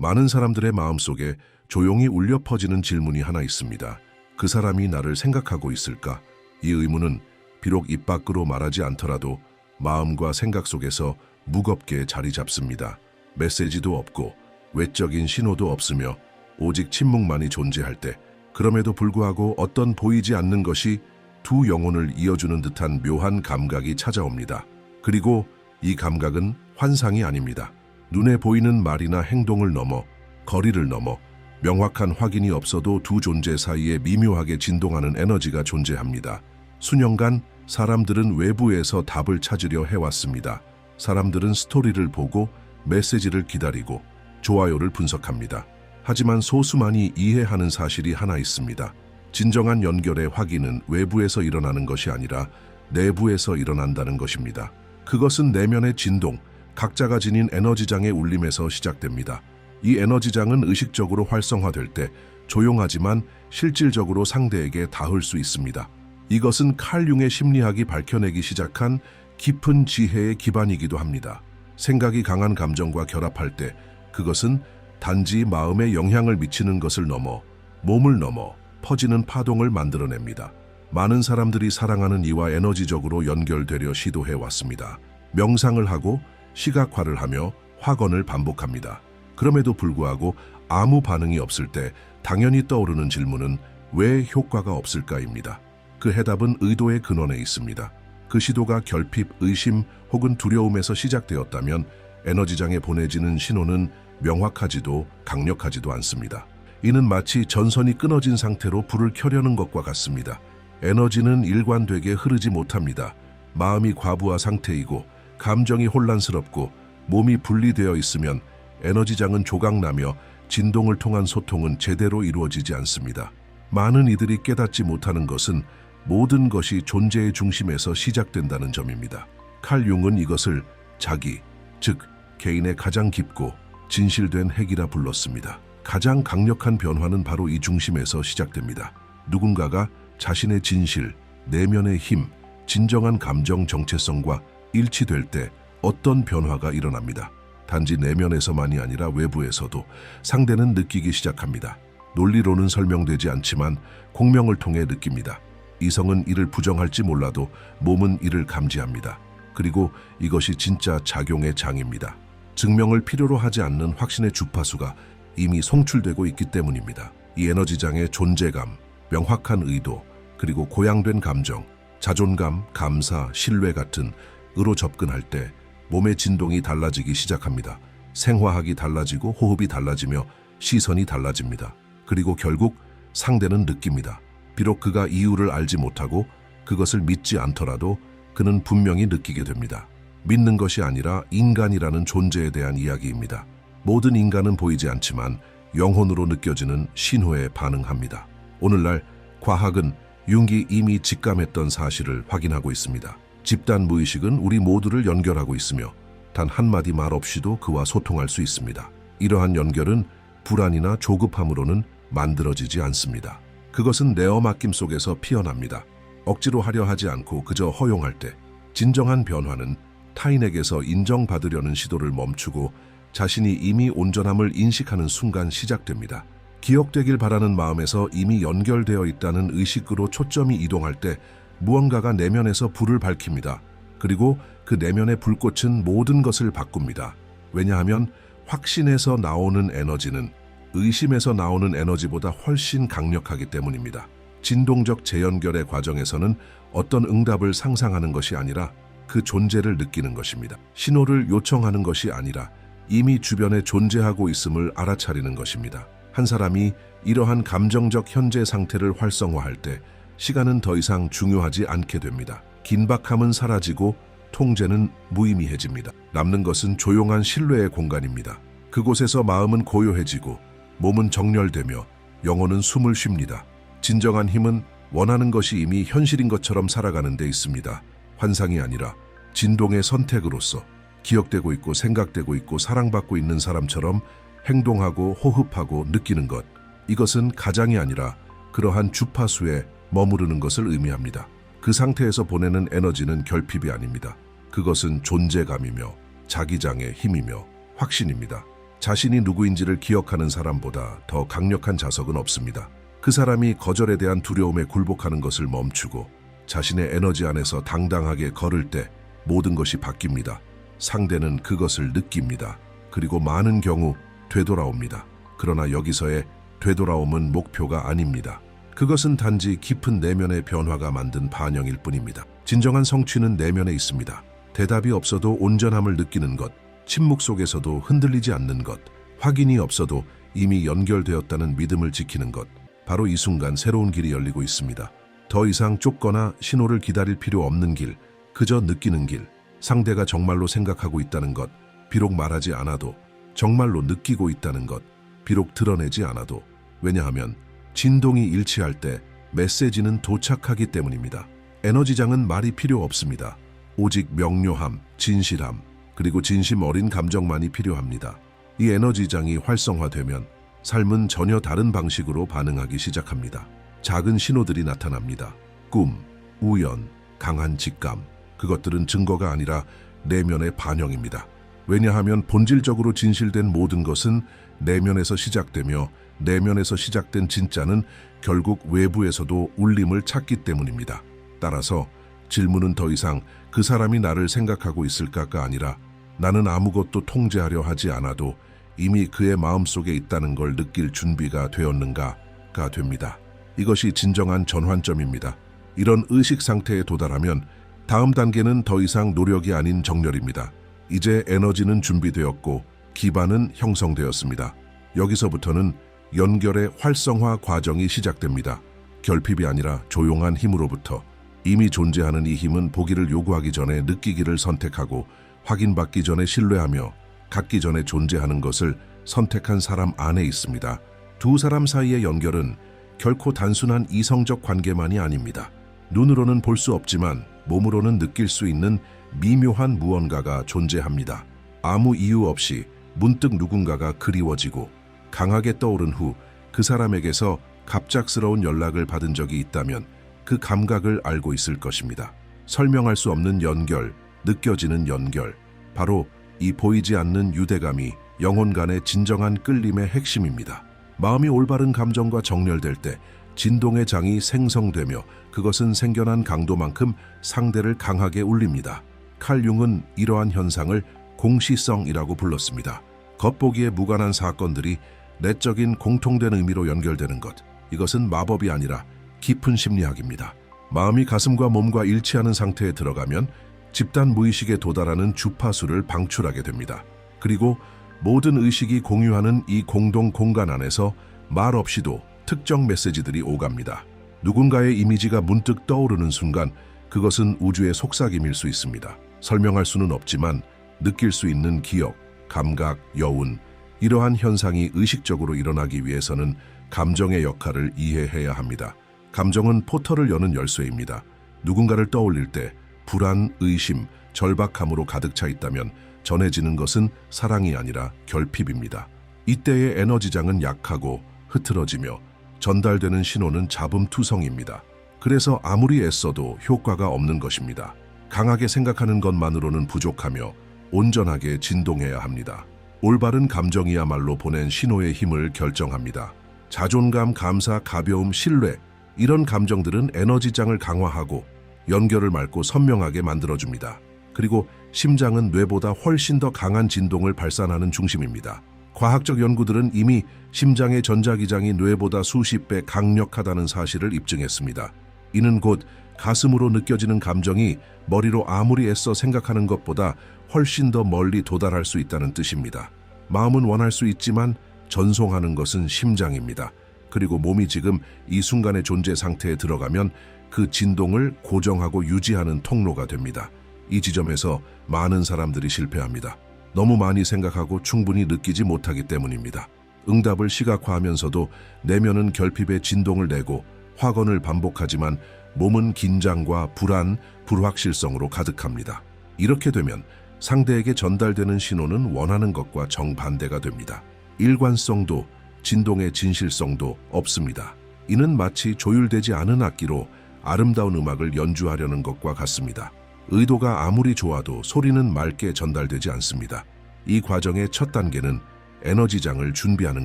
많은 사람들의 마음속에 조용히 울려 퍼지는 질문이 하나 있습니다. 그 사람이 나를 생각하고 있을까? 이 의문은 비록 입 밖으로 말하지 않더라도 마음과 생각 속에서 무겁게 자리 잡습니다. 메시지도 없고 외적인 신호도 없으며 오직 침묵만이 존재할 때 그럼에도 불구하고 어떤 보이지 않는 것이 두 영혼을 이어주는 듯한 묘한 감각이 찾아옵니다. 그리고 이 감각은 환상이 아닙니다. 눈에 보이는 말이나 행동을 넘어 거리를 넘어 명확한 확인이 없어도 두 존재 사이에 미묘하게 진동하는 에너지가 존재합니다. 수년간 사람들은 외부에서 답을 찾으려 해왔습니다. 사람들은 스토리를 보고 메시지를 기다리고 좋아요를 분석합니다. 하지만 소수만이 이해하는 사실이 하나 있습니다. 진정한 연결의 확인은 외부에서 일어나는 것이 아니라 내부에서 일어난다는 것입니다. 그것은 내면의 진동, 각자가 지닌 에너지장의 울림에서 시작됩니다. 이 에너지장은 의식적으로 활성화될 때 조용하지만 실질적으로 상대에게 닿을 수 있습니다. 이것은 칼 융의 심리학이 밝혀내기 시작한 깊은 지혜의 기반이기도 합니다. 생각이 강한 감정과 결합할 때 그것은 단지 마음에 영향을 미치는 것을 넘어 몸을 넘어 퍼지는 파동을 만들어냅니다. 많은 사람들이 사랑하는 이와 에너지적으로 연결되려 시도해 왔습니다. 명상을 하고 시각화를 하며 확언을 반복합니다. 그럼에도 불구하고 아무 반응이 없을 때 당연히 떠오르는 질문은 왜 효과가 없을까입니다. 그 해답은 의도의 근원에 있습니다. 그 시도가 결핍, 의심 혹은 두려움에서 시작되었다면 에너지장에 보내지는 신호는 명확하지도 강력하지도 않습니다. 이는 마치 전선이 끊어진 상태로 불을 켜려는 것과 같습니다. 에너지는 일관되게 흐르지 못합니다. 마음이 과부하 상태이고 감정이 혼란스럽고 몸이 분리되어 있으면 에너지장은 조각나며 진동을 통한 소통은 제대로 이루어지지 않습니다. 많은 이들이 깨닫지 못하는 것은 모든 것이 존재의 중심에서 시작된다는 점입니다. 칼 융은 이것을 자기, 즉 개인의 가장 깊고 진실된 핵이라 불렀습니다. 가장 강력한 변화는 바로 이 중심에서 시작됩니다. 누군가가 자신의 진실, 내면의 힘, 진정한 감정 정체성과 일치될 때 어떤 변화가 일어납니다. 단지 내면에서만이 아니라 외부에서도 상대는 느끼기 시작합니다. 논리로는 설명되지 않지만 공명을 통해 느낍니다. 이성은 이를 부정할지 몰라도 몸은 이를 감지합니다. 그리고 이것이 진짜 작용의 장입니다. 증명을 필요로 하지 않는 확신의 주파수가 이미 송출되고 있기 때문입니다. 이 에너지장의 존재감, 명확한 의도, 그리고 고양된 감정, 자존감, 감사, 신뢰 같은 으로 접근할 때 몸의 진동이 달라지기 시작합니다. 생화학이 달라지고 호흡이 달라지며 시선이 달라집니다. 그리고 결국 상대는 느낍니다. 비록 그가 이유를 알지 못하고 그것을 믿지 않더라도 그는 분명히 느끼게 됩니다. 믿는 것이 아니라 인간이라는 존재에 대한 이야기입니다. 모든 인간은 보이지 않지만 영혼으로 느껴지는 신호에 반응합니다. 오늘날 과학은 융기 이미 직감했던 사실을 확인하고 있습니다. 집단 무의식은 우리 모두를 연결하고 있으며 단 한마디 말 없이도 그와 소통할 수 있습니다. 이러한 연결은 불안이나 조급함으로는 만들어지지 않습니다. 그것은 내어 맡김 속에서 피어납니다. 억지로 하려 하지 않고 그저 허용할 때 진정한 변화는 타인에게서 인정받으려는 시도를 멈추고 자신이 이미 온전함을 인식하는 순간 시작됩니다. 기억되길 바라는 마음에서 이미 연결되어 있다는 의식으로 초점이 이동할 때 무언가가 내면에서 불을 밝힙니다. 그리고 그 내면의 불꽃은 모든 것을 바꿉니다. 왜냐하면 확신에서 나오는 에너지는 의심에서 나오는 에너지보다 훨씬 강력하기 때문입니다. 진동적 재연결의 과정에서는 어떤 응답을 상상하는 것이 아니라 그 존재를 느끼는 것입니다. 신호를 요청하는 것이 아니라 이미 주변에 존재하고 있음을 알아차리는 것입니다. 한 사람이 이러한 감정적 현재 상태를 활성화할 때 시간은 더 이상 중요하지 않게 됩니다. 긴박함은 사라지고 통제는 무의미해집니다. 남는 것은 조용한 신뢰의 공간입니다. 그곳에서 마음은 고요해지고 몸은 정렬되며 영혼은 숨을 쉽니다. 진정한 힘은 원하는 것이 이미 현실인 것처럼 살아가는 데 있습니다. 환상이 아니라 진동의 선택으로서 기억되고 있고 생각되고 있고 사랑받고 있는 사람처럼 행동하고 호흡하고 느끼는 것. 이것은 가장이 아니라 그러한 주파수에 머무르는 것을 의미합니다. 그 상태에서 보내는 에너지는 결핍이 아닙니다. 그것은 존재감이며 자기장의 힘이며 확신입니다. 자신이 누구인지를 기억하는 사람보다 더 강력한 자석은 없습니다. 그 사람이 거절에 대한 두려움에 굴복하는 것을 멈추고 자신의 에너지 안에서 당당하게 걸을 때 모든 것이 바뀝니다. 상대는 그것을 느낍니다. 그리고 많은 경우 되돌아옵니다. 그러나 여기서의 되돌아옴은 목표가 아닙니다. 그것은 단지 깊은 내면의 변화가 만든 반영일 뿐입니다. 진정한 성취는 내면에 있습니다. 대답이 없어도 온전함을 느끼는 것, 침묵 속에서도 흔들리지 않는 것, 확인이 없어도 이미 연결되었다는 믿음을 지키는 것, 바로 이 순간 새로운 길이 열리고 있습니다. 더 이상 쫓거나 신호를 기다릴 필요 없는 길, 그저 느끼는 길, 상대가 정말로 생각하고 있다는 것, 비록 말하지 않아도 정말로 느끼고 있다는 것, 비록 드러내지 않아도 왜냐하면 진동이 일치할 때 메시지는 도착하기 때문입니다. 에너지장은 말이 필요 없습니다. 오직 명료함, 진실함, 그리고 진심 어린 감정만이 필요합니다. 이 에너지장이 활성화되면 삶은 전혀 다른 방식으로 반응하기 시작합니다. 작은 신호들이 나타납니다. 꿈, 우연, 강한 직감. 그것들은 증거가 아니라 내면의 반영입니다. 왜냐하면 본질적으로 진실된 모든 것은 내면에서 시작되며 내면에서 시작된 진짜는 결국 외부에서도 울림을 찾기 때문입니다. 따라서 질문은 더 이상 그 사람이 나를 생각하고 있을까가 아니라 나는 아무것도 통제하려 하지 않아도 이미 그의 마음속에 있다는 걸 느낄 준비가 되었는가가 됩니다. 이것이 진정한 전환점입니다. 이런 의식 상태에 도달하면 다음 단계는 더 이상 노력이 아닌 정렬입니다. 이제 에너지는 준비되었고 기반은 형성되었습니다. 여기서부터는 연결의 활성화 과정이 시작됩니다. 결핍이 아니라 조용한 힘으로부터 이미 존재하는 이 힘은 보기를 요구하기 전에 느끼기를 선택하고 확인받기 전에 신뢰하며 갖기 전에 존재하는 것을 선택한 사람 안에 있습니다. 두 사람 사이의 연결은 결코 단순한 이성적 관계만이 아닙니다. 눈으로는 볼 수 없지만 몸으로는 느낄 수 있는 미묘한 무언가가 존재합니다. 아무 이유 없이 문득 누군가가 그리워지고 강하게 떠오른 후 그 사람에게서 갑작스러운 연락을 받은 적이 있다면 그 감각을 알고 있을 것입니다. 설명할 수 없는 연결, 느껴지는 연결, 바로 이 보이지 않는 유대감이 영혼 간의 진정한 끌림의 핵심입니다. 마음이 올바른 감정과 정렬될 때 진동의 장이 생성되며 그것은 생겨난 강도만큼 상대를 강하게 울립니다. 칼 융은 이러한 현상을 공시성이라고 불렀습니다. 겉보기에 무관한 사건들이 내적인 공통된 의미로 연결되는 것. 이것은 마법이 아니라 깊은 심리학입니다. 마음이 가슴과 몸과 일치하는 상태에 들어가면 집단 무의식에 도달하는 주파수를 방출하게 됩니다. 그리고 모든 의식이 공유하는 이 공동 공간 안에서 말 없이도 특정 메시지들이 오갑니다. 누군가의 이미지가 문득 떠오르는 순간 그것은 우주의 속삭임일 수 있습니다. 설명할 수는 없지만 느낄 수 있는 기억, 감각, 여운, 이러한 현상이 의식적으로 일어나기 위해서는 감정의 역할을 이해해야 합니다. 감정은 포털을 여는 열쇠입니다. 누군가를 떠올릴 때 불안, 의심, 절박함으로 가득 차 있다면 전해지는 것은 사랑이 아니라 결핍입니다. 이때의 에너지장은 약하고 흐트러지며 전달되는 신호는 자금투성입니다. 그래서 아무리 애써도 효과가 없는 것입니다. 강하게 생각하는 것만으로는 부족하며 온전하게 진동해야 합니다. 올바른 감정이야말로 보낸 신호의 힘을 결정합니다. 자존감, 감사, 가벼움, 신뢰 이런 감정들은 에너지장을 강화하고 연결을 맑고 선명하게 만들어줍니다. 그리고 심장은 뇌보다 훨씬 더 강한 진동을 발산하는 중심입니다. 과학적 연구들은 이미 심장의 전자기장이 뇌보다 수십 배 강력하다는 사실을 입증했습니다. 이는 곧 가슴으로 느껴지는 감정이 머리로 아무리 애써 생각하는 것보다 훨씬 더 멀리 도달할 수 있다는 뜻입니다. 마음은 원할 수 있지만 전송하는 것은 심장입니다. 그리고 몸이 지금 이 순간의 존재 상태에 들어가면 그 진동을 고정하고 유지하는 통로가 됩니다. 이 지점에서 많은 사람들이 실패합니다. 너무 많이 생각하고 충분히 느끼지 못하기 때문입니다. 응답을 시각화하면서도 내면은 결핍의 진동을 내고 확언을 반복하지만 몸은 긴장과 불안, 불확실성으로 가득합니다. 이렇게 되면 상대에게 전달되는 신호는 원하는 것과 정반대가 됩니다. 일관성도 진동의 진실성도 없습니다. 이는 마치 조율되지 않은 악기로 아름다운 음악을 연주하려는 것과 같습니다. 의도가 아무리 좋아도 소리는 맑게 전달되지 않습니다. 이 과정의 첫 단계는 에너지장을 준비하는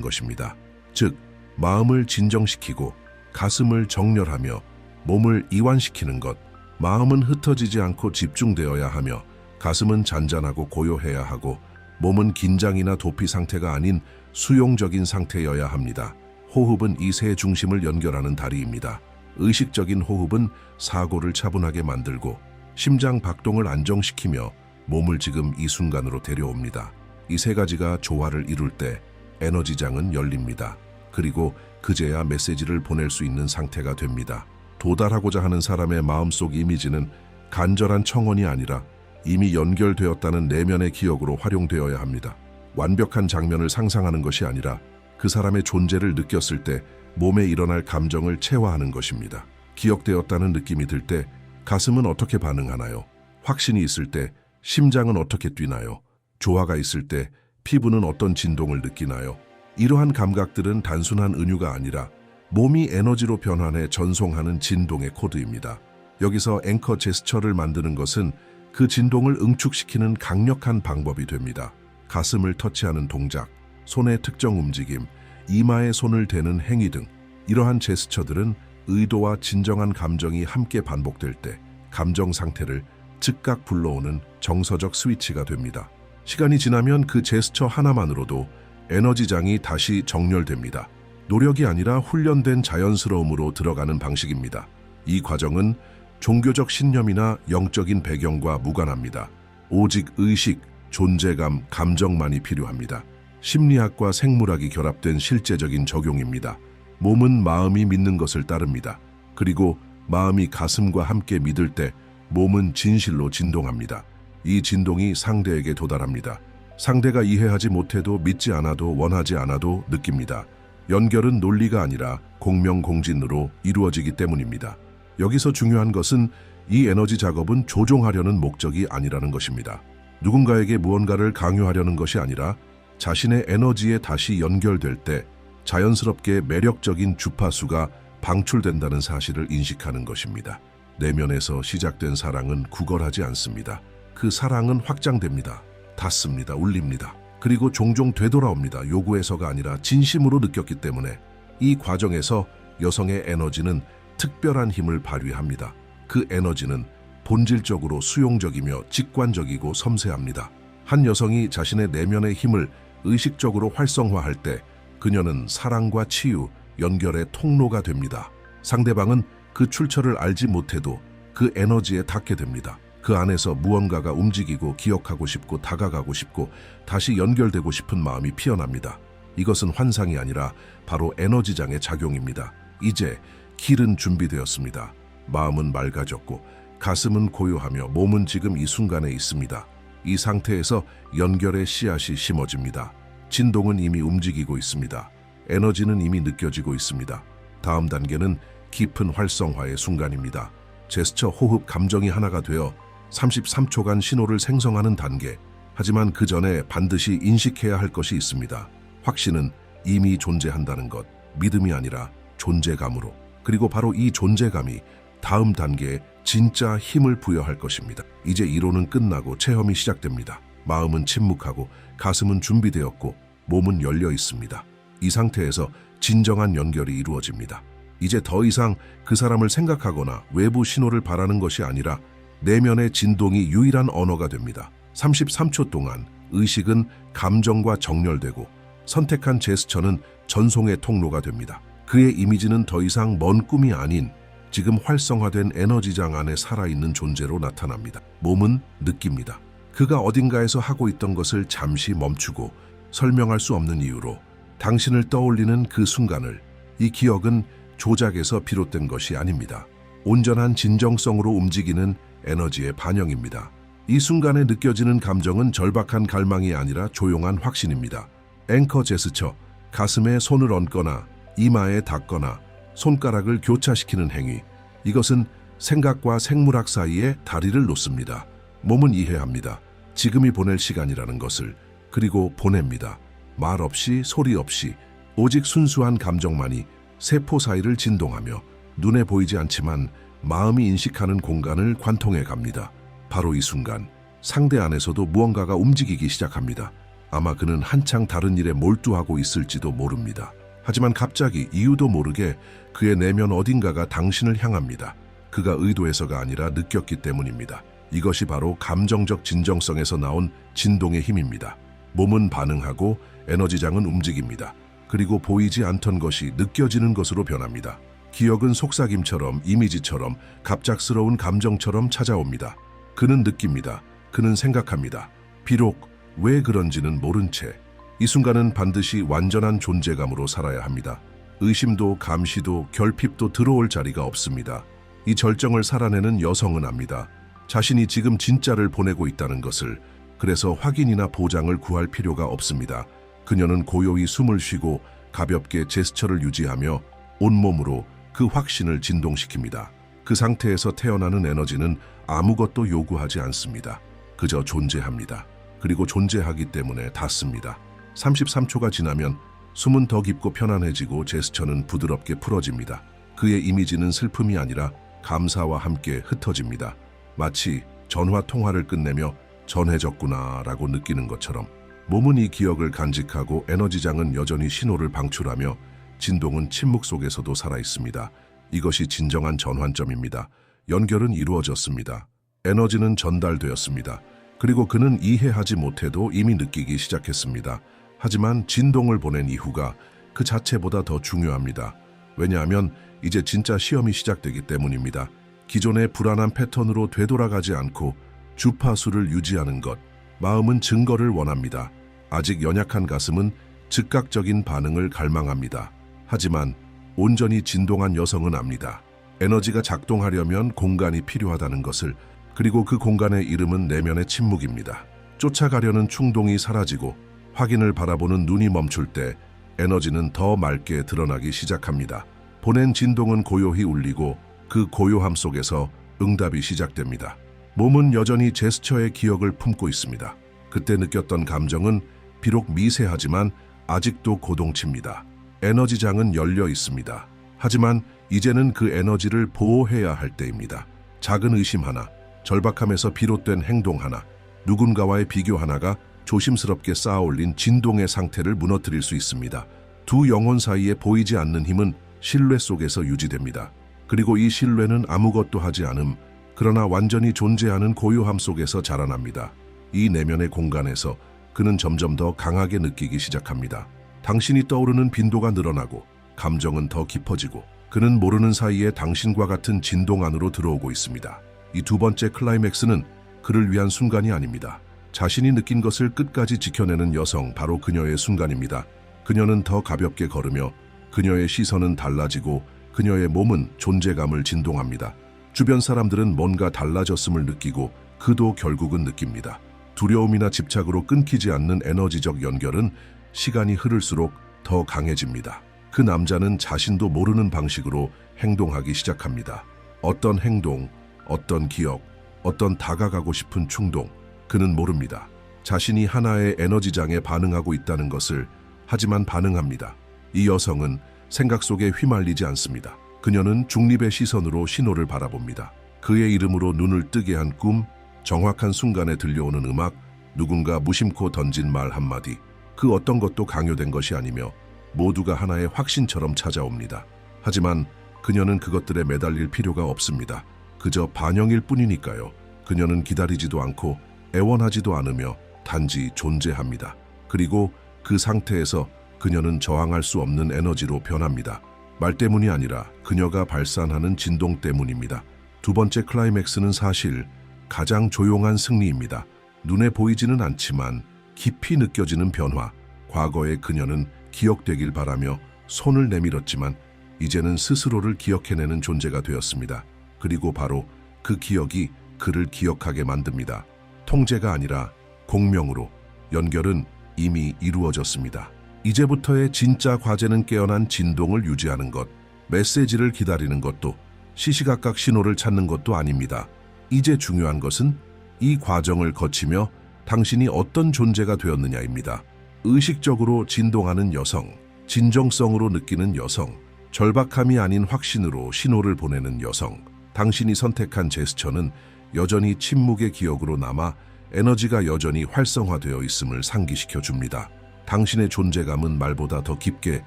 것입니다. 즉, 마음을 진정시키고 가슴을 정렬하며 몸을 이완시키는 것, 마음은 흩어지지 않고 집중되어야 하며 가슴은 잔잔하고 고요해야 하고 몸은 긴장이나 도피 상태가 아닌 수용적인 상태여야 합니다. 호흡은 이세 중심을 연결하는 다리입니다. 의식적인 호흡은 사고를 차분하게 만들고 심장 박동을 안정시키며 몸을 지금 이 순간으로 데려옵니다. 이 세 가지가 조화를 이룰 때 에너지장은 열립니다. 그리고 그제야 메시지를 보낼 수 있는 상태가 됩니다. 도달하고자 하는 사람의 마음속 이미지는 간절한 청원이 아니라 이미 연결되었다는 내면의 기억으로 활용되어야 합니다. 완벽한 장면을 상상하는 것이 아니라 그 사람의 존재를 느꼈을 때 몸에 일어날 감정을 체화하는 것입니다. 기억되었다는 느낌이 들 때 가슴은 어떻게 반응하나요? 확신이 있을 때 심장은 어떻게 뛰나요? 조화가 있을 때 피부는 어떤 진동을 느끼나요? 이러한 감각들은 단순한 은유가 아니라 몸이 에너지로 변환해 전송하는 진동의 코드입니다. 여기서 앵커 제스처를 만드는 것은 그 진동을 응축시키는 강력한 방법이 됩니다. 가슴을 터치하는 동작, 손의 특정 움직임, 이마에 손을 대는 행위 등 이러한 제스처들은 의도와 진정한 감정이 함께 반복될 때 감정 상태를 즉각 불러오는 정서적 스위치가 됩니다. 시간이 지나면 그 제스처 하나만으로도 에너지장이 다시 정렬됩니다. 노력이 아니라 훈련된 자연스러움으로 들어가는 방식입니다. 이 과정은 종교적 신념이나 영적인 배경과 무관합니다. 오직 의식, 존재감, 감정만이 필요합니다. 심리학과 생물학이 결합된 실제적인 적용입니다. 몸은 마음이 믿는 것을 따릅니다. 그리고 마음이 가슴과 함께 믿을 때 몸은 진실로 진동합니다. 이 진동이 상대에게 도달합니다. 상대가 이해하지 못해도 믿지 않아도 원하지 않아도 느낍니다. 연결은 논리가 아니라 공명공진으로 이루어지기 때문입니다. 여기서 중요한 것은 이 에너지 작업은 조종하려는 목적이 아니라는 것입니다. 누군가에게 무언가를 강요하려는 것이 아니라 자신의 에너지에 다시 연결될 때 자연스럽게 매력적인 주파수가 방출된다는 사실을 인식하는 것입니다. 내면에서 시작된 사랑은 구걸하지 않습니다. 그 사랑은 확장됩니다. 닿습니다. 울립니다. 그리고 종종 되돌아옵니다. 요구해서가 아니라 진심으로 느꼈기 때문에 이 과정에서 여성의 에너지는 특별한 힘을 발휘합니다. 그 에너지는 본질적으로 수용적이며 직관적이고 섬세합니다. 한 여성이 자신의 내면의 힘을 의식적으로 활성화할 때 그녀는 사랑과 치유, 연결의 통로가 됩니다. 상대방은 그 출처를 알지 못해도 그 에너지에 닿게 됩니다. 그 안에서 무언가가 움직이고 기억하고 싶고 다가가고 싶고 다시 연결되고 싶은 마음이 피어납니다. 이것은 환상이 아니라 바로 에너지장의 작용입니다. 이제 길은 준비되었습니다. 마음은 맑아졌고 가슴은 고요하며 몸은 지금 이 순간에 있습니다. 이 상태에서 연결의 씨앗이 심어집니다. 진동은 이미 움직이고 있습니다. 에너지는 이미 느껴지고 있습니다. 다음 단계는 깊은 활성화의 순간입니다. 제스처, 호흡, 감정이 하나가 되어 33초간 신호를 생성하는 단계. 하지만 그 전에 반드시 인식해야 할 것이 있습니다. 확신은 이미 존재한다는 것, 믿음이 아니라 존재감으로. 그리고 바로 이 존재감이 다음 단계에 진짜 힘을 부여할 것입니다. 이제 이론은 끝나고 체험이 시작됩니다. 마음은 침묵하고 가슴은 준비되었고 몸은 열려 있습니다. 이 상태에서 진정한 연결이 이루어집니다. 이제 더 이상 그 사람을 생각하거나 외부 신호를 바라는 것이 아니라 내면의 진동이 유일한 언어가 됩니다. 33초 동안 의식은 감정과 정렬되고 선택한 제스처는 전송의 통로가 됩니다. 그의 이미지는 더 이상 먼 꿈이 아닌 지금 활성화된 에너지장 안에 살아있는 존재로 나타납니다. 몸은 느낍니다. 그가 어딘가에서 하고 있던 것을 잠시 멈추고 설명할 수 없는 이유로 당신을 떠올리는 그 순간을 이 기억은 조작에서 비롯된 것이 아닙니다. 온전한 진정성으로 움직이는 에너지의 반영입니다. 이 순간에 느껴지는 감정은 절박한 갈망이 아니라 조용한 확신입니다. 앵커 제스처, 가슴에 손을 얹거나 이마에 닿거나 손가락을 교차시키는 행위. 이것은 생각과 생물학 사이에 다리를 놓습니다. 몸은 이해합니다. 지금이 보낼 시간이라는 것을 그리고 보냅니다. 말 없이 소리 없이 오직 순수한 감정만이 세포 사이를 진동하며 눈에 보이지 않지만 마음이 인식하는 공간을 관통해 갑니다. 바로 이 순간 상대 안에서도 무언가가 움직이기 시작합니다. 아마 그는 한창 다른 일에 몰두하고 있을지도 모릅니다. 하지만 갑자기 이유도 모르게 그의 내면 어딘가가 당신을 향합니다. 그가 의도해서가 아니라 느꼈기 때문입니다. 이것이 바로 감정적 진정성에서 나온 진동의 힘입니다. 몸은 반응하고 에너지장은 움직입니다. 그리고 보이지 않던 것이 느껴지는 것으로 변합니다. 기억은 속삭임처럼 이미지처럼 갑작스러운 감정처럼 찾아옵니다. 그는 느낍니다. 그는 생각합니다. 비록 왜 그런지는 모른 채 이 순간은 반드시 완전한 존재감으로 살아야 합니다. 의심도 감시도 결핍도 들어올 자리가 없습니다. 이 절정을 살아내는 여성은 압니다. 자신이 지금 진짜를 보내고 있다는 것을 그래서 확인이나 보장을 구할 필요가 없습니다. 그녀는 고요히 숨을 쉬고 가볍게 제스처를 유지하며 온몸으로 그 확신을 진동시킵니다. 그 상태에서 태어나는 에너지는 아무것도 요구하지 않습니다. 그저 존재합니다. 그리고 존재하기 때문에 닿습니다. 33초가 지나면 숨은 더 깊고 편안해지고 제스처는 부드럽게 풀어집니다. 그의 이미지는 슬픔이 아니라 감사와 함께 흩어집니다. 마치 전화 통화를 끝내며 전해졌구나 라고 느끼는 것처럼 몸은 이 기억을 간직하고 에너지장은 여전히 신호를 방출하며 진동은 침묵 속에서도 살아 있습니다. 이것이 진정한 전환점입니다. 연결은 이루어졌습니다. 에너지는 전달되었습니다. 그리고 그는 이해하지 못해도 이미 느끼기 시작했습니다. 하지만 진동을 보낸 이후가 그 자체보다 더 중요합니다. 왜냐하면 이제 진짜 시험이 시작되기 때문입니다. 기존의 불안한 패턴으로 되돌아가지 않고 주파수를 유지하는 것, 마음은 증거를 원합니다. 아직 연약한 가슴은 즉각적인 반응을 갈망합니다. 하지만 온전히 진동한 여성은 압니다. 에너지가 작동하려면 공간이 필요하다는 것을 그리고 그 공간의 이름은 내면의 침묵입니다. 쫓아가려는 충동이 사라지고 확인을 바라보는 눈이 멈출 때 에너지는 더 맑게 드러나기 시작합니다. 보낸 진동은 고요히 울리고 그 고요함 속에서 응답이 시작됩니다. 몸은 여전히 제스처의 기억을 품고 있습니다. 그때 느꼈던 감정은 비록 미세하지만 아직도 고동칩니다. 에너지장은 열려 있습니다. 하지만 이제는 그 에너지를 보호해야 할 때입니다. 작은 의심 하나, 절박함에서 비롯된 행동 하나, 누군가와의 비교 하나가 조심스럽게 쌓아올린 진동의 상태를 무너뜨릴 수 있습니다. 두 영혼 사이에 보이지 않는 힘은 신뢰 속에서 유지됩니다. 그리고 이 신뢰는 아무것도 하지 않음, 그러나 완전히 존재하는 고요함 속에서 자라납니다. 이 내면의 공간에서 그는 점점 더 강하게 느끼기 시작합니다. 당신이 떠오르는 빈도가 늘어나고 감정은 더 깊어지고 그는 모르는 사이에 당신과 같은 진동 안으로 들어오고 있습니다. 이 두 번째 클라이맥스는 그를 위한 순간이 아닙니다. 자신이 느낀 것을 끝까지 지켜내는 여성 바로 그녀의 순간입니다. 그녀는 더 가볍게 걸으며 그녀의 시선은 달라지고 그녀의 몸은 존재감을 진동합니다. 주변 사람들은 뭔가 달라졌음을 느끼고 그도 결국은 느낍니다. 두려움이나 집착으로 끊기지 않는 에너지적 연결은 시간이 흐를수록 더 강해집니다. 그 남자는 자신도 모르는 방식으로 행동하기 시작합니다. 어떤 행동, 어떤 기억, 어떤 다가가고 싶은 충동, 그는 모릅니다. 자신이 하나의 에너지장에 반응하고 있다는 것을 하지만 반응합니다. 이 여성은 생각 속에 휘말리지 않습니다. 그녀는 중립의 시선으로 신호를 바라봅니다. 그의 이름으로 눈을 뜨게 한 꿈, 정확한 순간에 들려오는 음악, 누군가 무심코 던진 말 한마디, 그 어떤 것도 강요된 것이 아니며 모두가 하나의 확신처럼 찾아옵니다. 하지만 그녀는 그것들에 매달릴 필요가 없습니다. 그저 반영일 뿐이니까요. 그녀는 기다리지도 않고 애원하지도 않으며 단지 존재합니다. 그리고 그 상태에서 그녀는 저항할 수 없는 에너지로 변합니다. 말 때문이 아니라 그녀가 발산하는 진동 때문입니다. 두 번째 클라이맥스는 사실 가장 조용한 승리입니다. 눈에 보이지는 않지만 깊이 느껴지는 변화. 과거의 그녀는 기억되길 바라며 손을 내밀었지만 이제는 스스로를 기억해내는 존재가 되었습니다. 그리고 바로 그 기억이 그를 기억하게 만듭니다. 통제가 아니라 공명으로 연결은 이미 이루어졌습니다. 이제부터의 진짜 과제는 깨어난 진동을 유지하는 것, 메시지를 기다리는 것도 시시각각 신호를 찾는 것도 아닙니다. 이제 중요한 것은 이 과정을 거치며 당신이 어떤 존재가 되었느냐입니다. 의식적으로 진동하는 여성, 진정성으로 느끼는 여성, 절박함이 아닌 확신으로 신호를 보내는 여성, 당신이 선택한 제스처는 여전히 침묵의 기억으로 남아 에너지가 여전히 활성화되어 있음을 상기시켜 줍니다. 당신의 존재감은 말보다 더 깊게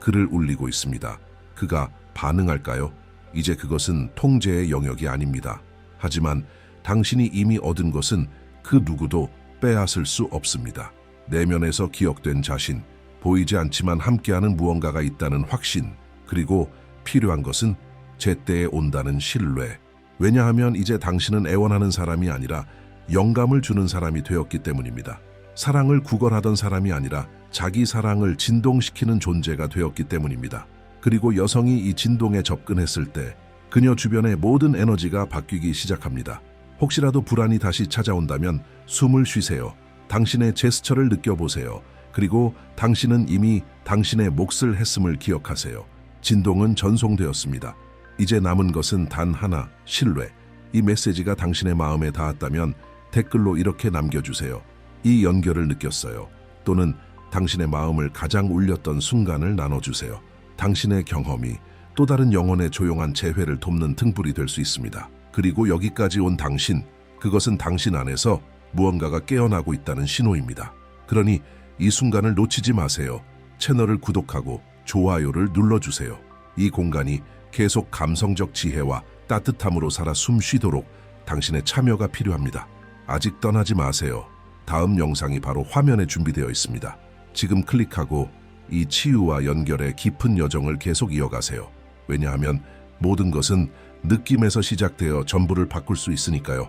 그를 울리고 있습니다. 그가 반응할까요? 이제 그것은 통제의 영역이 아닙니다. 하지만 당신이 이미 얻은 것은 그 누구도 빼앗을 수 없습니다. 내면에서 기억된 자신, 보이지 않지만 함께하는 무언가가 있다는 확신, 그리고 필요한 것은 제때에 온다는 신뢰. 왜냐하면 이제 당신은 애원하는 사람이 아니라 영감을 주는 사람이 되었기 때문입니다. 사랑을 구걸하던 사람이 아니라 자기 사랑을 진동시키는 존재가 되었기 때문입니다. 그리고 여성이 이 진동에 접근했을 때 그녀 주변의 모든 에너지가 바뀌기 시작합니다. 혹시라도 불안이 다시 찾아온다면 숨을 쉬세요. 당신의 제스처를 느껴보세요. 그리고 당신은 이미 당신의 몫을 했음을 기억하세요. 진동은 전송되었습니다. 이제 남은 것은 단 하나, 신뢰. 이 메시지가 당신의 마음에 닿았다면 댓글로 이렇게 남겨주세요. 이 연결을 느꼈어요. 또는 당신의 마음을 가장 울렸던 순간을 나눠주세요. 당신의 경험이 또 다른 영혼의 조용한 재회를 돕는 등불이 될 수 있습니다. 그리고 여기까지 온 당신, 그것은 당신 안에서 무언가가 깨어나고 있다는 신호입니다. 그러니 이 순간을 놓치지 마세요. 채널을 구독하고 좋아요를 눌러주세요. 이 공간이 계속 감성적 지혜와 따뜻함으로 살아 숨 쉬도록 당신의 참여가 필요합니다. 아직 떠나지 마세요. 다음 영상이 바로 화면에 준비되어 있습니다. 지금 클릭하고 이 치유와 연결의 깊은 여정을 계속 이어가세요. 왜냐하면 모든 것은 느낌에서 시작되어 전부를 바꿀 수 있으니까요.